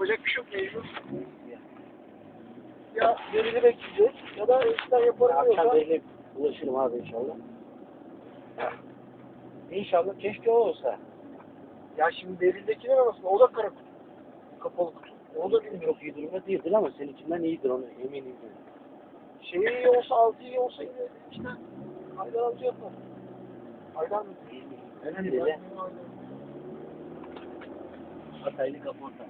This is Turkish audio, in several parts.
Yapacak bir şey yok mecbur. Ya birini bekleyeceğiz ya da eskiden Akşam yaparım belli ulaşırım abi inşallah. İnşallah keşke o olsa. Ya şimdi Beril'dekiler arasında o da kara kutu. Kapalı kutu. O da bilmiyorum. Çok iyi durumda değildir ama seninkinden iyidir onu eminim. Şey iyi olsa altı iyi olsa yine işte Haydar amca yapar. Haydar mı? Önemli değil. Hataylı kaporta.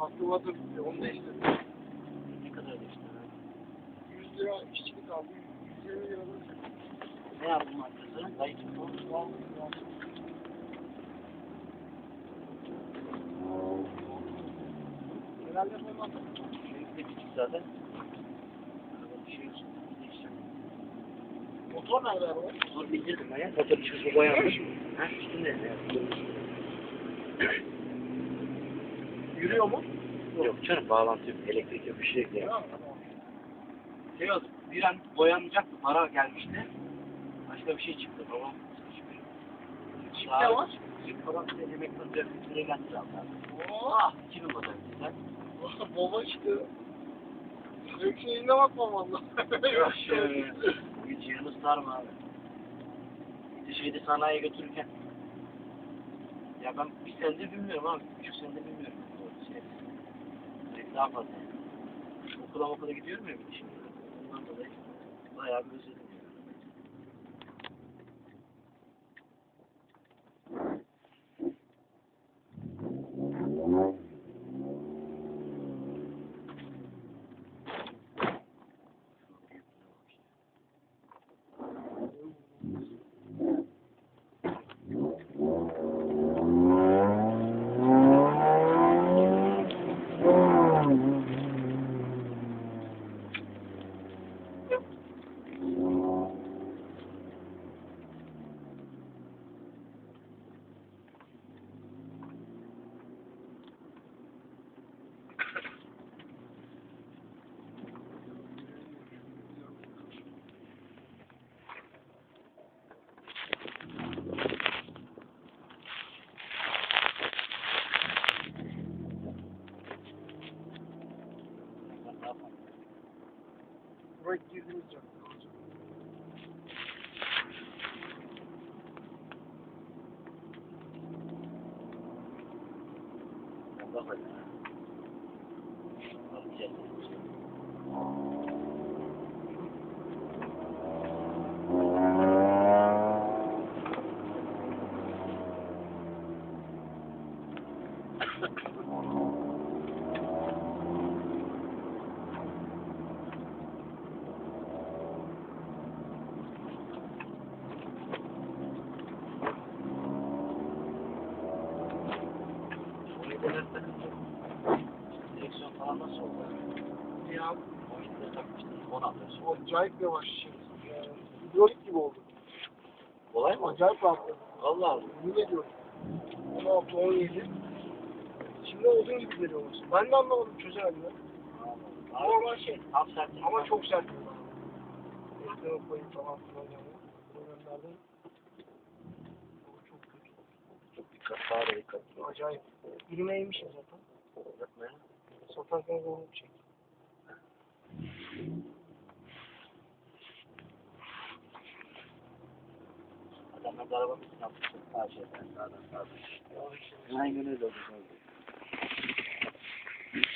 Da bitti. Onu da. Ne kadar işte. 100 lira işçilik aldım. 120 lira Ne yaptın markası? Dayı çıktı. Herhalde olmaz. Bir küçük zaten. Şey. Motor nerede araba? Motor bildirdim ben ya. Motor çıkışı boyanmış. Ha üstünde. Yürüyor mu? Yok canım bağlantı yok. Elektrik yok. Bir şey yok. Ya, Şey oldu. Bir an boyanacaktı. Para gelmişti. Başka bir şey çıktı. Sıkışmış. Çip ne var? Çip falan yemek fırça fırça geldi. Oo, Ah! 2000 model güzel. baba işte. Sürekli yayına bakmam valla. Yok şöyle. Bugün ciğerimiz sarma abi. Bir de şeyde sanayiye götürürken. Ya ben bir senedir bilmiyorum abi. Buçuk senedir bilmiyorum. Daha fazla. Okula okula gidiyorum ya bir şimdi. Ondan dolayı bayağı bir özledim. Yani. Ben ne yapayım? Buraya girdiğimiz can. Ben bak döner takınca falan nasıl oldu? Ya Oyunda takmıştım. 16 yaşında. o acayip yavaş şey. Hidrolik gibi oldu. Kolay mı? Acayip rahatladım. Allah Allah. Yemin ediyorum. 16, 17. Şimdi odun gibi geliyor olması. Ben de anlamadım çözemedim ya. Normal şey. Tam sert. Ama çok sert. Ekleme koyayım falan filan yani. Problemlerden. O çok kötü. Çok dikkat. Sağa da dikkat. Acayip. Birime yemişim zaten. Yapma ya. Satarken zorluk çekti. Adamlar da arabamızı yapmışlar. Sağ şeyden sağdan sağdan. Aynen öyle oldu.